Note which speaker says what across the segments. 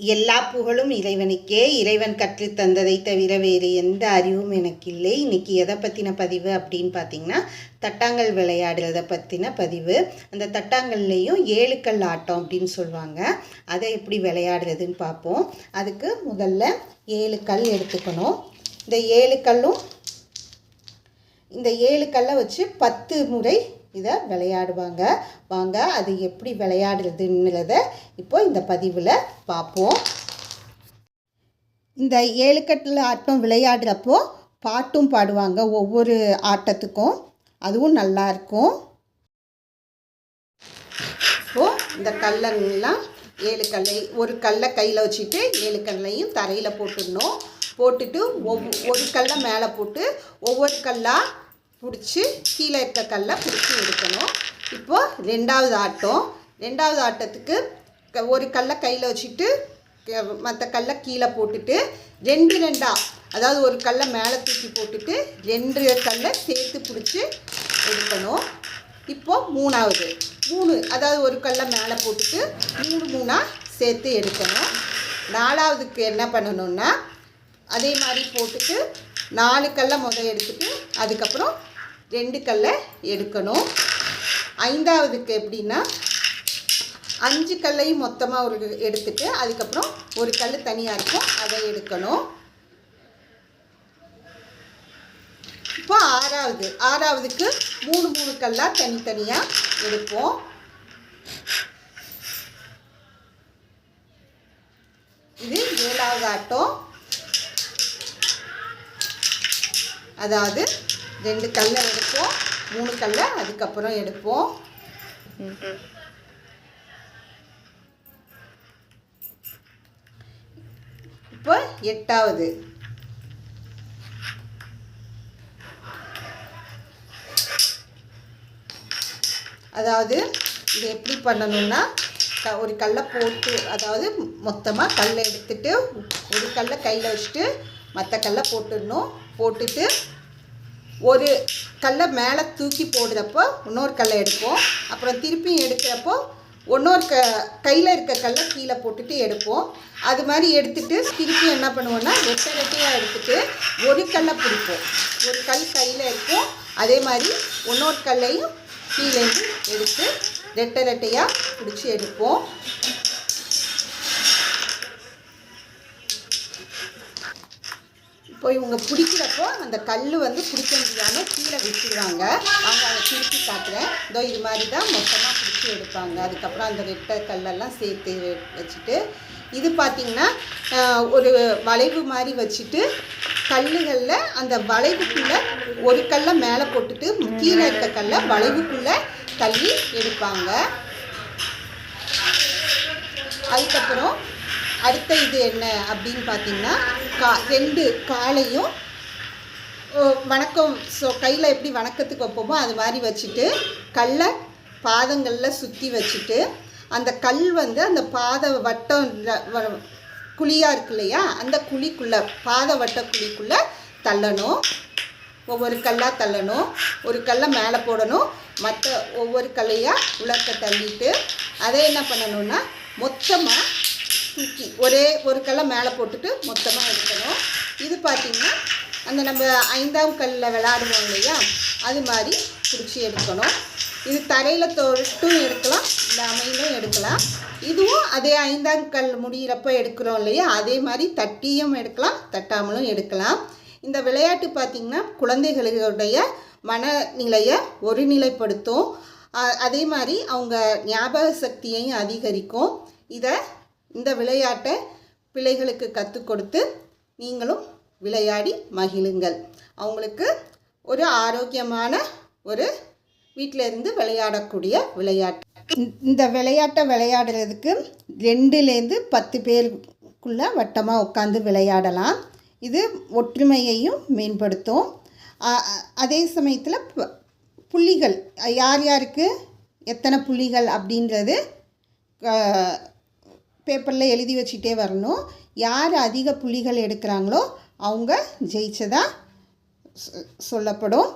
Speaker 1: எல்லா புகழும் இறைவனுக்கே இறைவன் கற்றுத்தந்ததை தவிர வேறு எந்த அறிவும் எனக்கு இல்லை இன்றைக்கி எதை பற்றின பதிவு அப்படின்னு பார்த்தீங்கன்னா தட்டாங்கல் விளையாடுறத பற்றின பதிவு. அந்த தட்டாங்கல்லையும் ஏழு கல் ஆட்டம் அப்படின்னு சொல்லுவாங்க. அதை எப்படி விளையாடுறதுன்னு பார்ப்போம் அதுக்கு முதல்ல ஏழு கல் எடுத்துக்கணும். இந்த ஏழு கல்லும் இந்த ஏழு கல்லை வச்சு பத்து முறை இதை விளையாடுவாங்க. வாங்க அது எப்படி விளையாடுறதுன்றத இப்போ இந்த பதிவில் பார்ப்போம் இந்த ஏழு கட்டில் ஆட்டம் விளையாடுறப்போ பாட்டும் பாடுவாங்க ஒவ்வொரு ஆட்டத்துக்கும். அதுவும் நல்லா இருக்கும். இப்போது இந்த கல்லெல்லாம் ஏழு கல்லை ஒரு கல்லை கையில் வச்சுட்டு ஏழு கல்லையும் தரையில் போட்டுடணும். போட்டுட்டு ஒவ்வொரு ஒரு கல்லை மேலே போட்டு ஒவ்வொரு கல்லாக பிடிச்சி கீழே இருக்க கல்லை பிடிச்சி எடுக்கணும். இப்போது ரெண்டாவது ஆட்டம். ரெண்டாவது ஆட்டத்துக்கு க- ஒரு கல்லை கையில் வச்சுட்டு மற்ற கல்லை கீழே போட்டுட்டு ரெண்டு ரெண்டா அதாவது ஒரு கல்லை மேலே தூக்கி போட்டுட்டு ரெண்டு கல்லை சேர்த்து பிடிச்சி எடுக்கணும். இப்போது மூணாவது. மூணு அதாவது ஒரு கல்லை மேலே போட்டுட்டு மூணு மூணாக சேர்த்து எடுக்கணும். நாலாவதுக்கு என்ன பண்ணணும்னா அதே மாதிரி போட்டுட்டு நாலு கல்லை முதல் எடுத்துட்டு அதுக்கப்புறம் ரெண்டு கல்லை எடுக்கணும். ஐந்தாவதுக்கு எப்படின்னா அஞ்சு கல்லையும் மொத்தமாக ஒரு எடுத்துட்டு அதுக்கப்புறம் ஒரு கல் தனியாக இருக்கும் அதை எடுக்கணும். இப்போ ஆறாவது. ஆறாவதுக்கு மூணு மூணு கல்லாக தனித்தனியாக எடுப்போம். இது ஏழாவது ஆட்டம். அதாவது ரெண்டு கல்லை எடுப்போம். மூணு கல்லை அதுக்கப்புறம் எடுப்போம். இப்போ எட்டாவது. அதாவது இது எப்படி பண்ணணும்னா க- ஒரு கல்லை போட்டு அதாவது மொத்தமாக கல்லை எடுத்துட்டு ஒரு கல்லை கையில் வச்சுட்டு மற்ற கல்லை போட்டுடணும். போட்டுட்டு ஒரு கல்லை மேலே தூக்கி போடுறப்போ இன்னொரு கல்லை எடுப்போம். அப்புறம் திருப்பியும் எடுக்கிறப்போ ஒன்றொரு க கையில் இருக்க கல்லை கீழே போட்டுட்டு எடுப்போம். அது மாதிரி எடுத்துட்டு திருப்பி என்ன பண்ணுவோம்னா ரெட்டை ரெட்டையாக எடுத்துட்டு ஒரு கல்லை பிடிப்போம். ஒரு கல் கையில் இருக்கும். அதே மாதிரி ஒன்றொரு கல்லையும் கீழேருந்து எடுத்து ரெட்டை ரெட்டையாக பிடிச்சி எடுப்போம். இப்போ இவங்க பிடிக்கிறப்போ அந்த கல் வந்து பிடிக்க முடியாமல் கீழே விட்டுடுவாங்க அவங்க அதை திருப்பி காட்டுறேன். இதோ இது மாதிரி தான் மொத்தமாக பிடிச்சி எடுப்பாங்க. அதுக்கப்புறம் அந்த ரெட்டை கல்லெல்லாம் சேர்த்து வச்சுட்டு இது பார்த்திங்கன்னா ஒரு வளைவு மாதிரி வச்சுட்டு கல்லுகளில் அந்த வளைவுக்குள்ளே ஒரு கல்லை மேலே போட்டுட்டு கீழே இருக்க கல்லை வளைவுக்குள்ளே தள்ளி எடுப்பாங்க. அதுக்கப்புறம் அடுத்த இது என்ன அப்படின்னு பார்த்தீங்கன்னா கா ரெண்டு காலையும் வணக்கம். ஸோ கையில் எப்படி வணக்கத்துக்கு வைப்போமோ அது மாதிரி வச்சுட்டு கல்லை பாதங்களில் சுற்றி வச்சுட்டு அந்த கல் வந்து அந்த பாத வட்டம் குழியாக இருக்கு இல்லையா? அந்த குழிக்குள்ளே பாத வட்ட குழிக்குள்ளே தள்ளணும். ஒவ்வொரு கல்லாக தள்ளணும். ஒரு கல்லை மேலே போடணும். மற்ற ஒவ்வொரு கல்லையாக உலக்க தள்ளிட்டு அதை என்ன பண்ணணும்னா மொத்தமாக தூக்கி ஒரே ஒரு கல்லை மேலே போட்டுட்டு மொத்தமாக எடுக்கணும். இது பார்த்திங்கன்னா அந்த நம்ம ஐந்தாம் கல்லில் விளையாடுவோம் இல்லையா? அது மாதிரி பிடிச்சி எடுக்கணும். இது தரையில் தொட்டும் எடுக்கலாம் இந்த அமையிலும் எடுக்கலாம். இதுவும் அதே ஐந்தாம் கல் முடிகிறப்ப எடுக்கிறோம் இல்லையா? அதே மாதிரி தட்டியும் எடுக்கலாம் தட்டாமலும் எடுக்கலாம். இந்த விளையாட்டு பார்த்திங்கன்னா குழந்தைகளுடைய மனநிலையை ஒருநிலைப்படுத்தும். அதே மாதிரி அவங்க ஞாபக சக்தியையும் அதிகரிக்கும். இதை இந்த விளையாட்டை பிள்ளைகளுக்கு கற்றுக் கொடுத்து நீங்களும் விளையாடி மகிழுங்கள். அவங்களுக்கு ஒரு ஆரோக்கியமான ஒரு வீட்டில் இருந்து விளையாடக்கூடிய விளையாட்டு. இந்த- விளையாட்டை விளையாடுறதுக்கு ரெண்டுலேருந்து பத்து பேருக்குள்ளே வட்டமாக உட்காந்து விளையாடலாம். இது ஒற்றுமையையும் மேம்படுத்தும். அதே சமயத்தில் ப- புள்ளிகள் யார் யாருக்கு எத்தனை புள்ளிகள் அப்படின்றது பேப்பரில் எழுதி வச்சுட்டே வரணும். யார் அதிக புள்ளிகள் எடுக்கிறாங்களோ அவங்க ஜெயிச்சதா சொல்லப்படும்.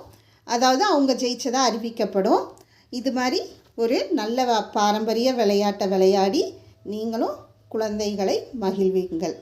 Speaker 1: அதாவது அவங்க ஜெயிச்சதாக அறிவிக்கப்படும். இது மாதிரி ஒரு நல்ல பாரம்பரிய விளையாட்டை விளையாடி நீங்களும் குழந்தைகளை மகிழ்விங்கள்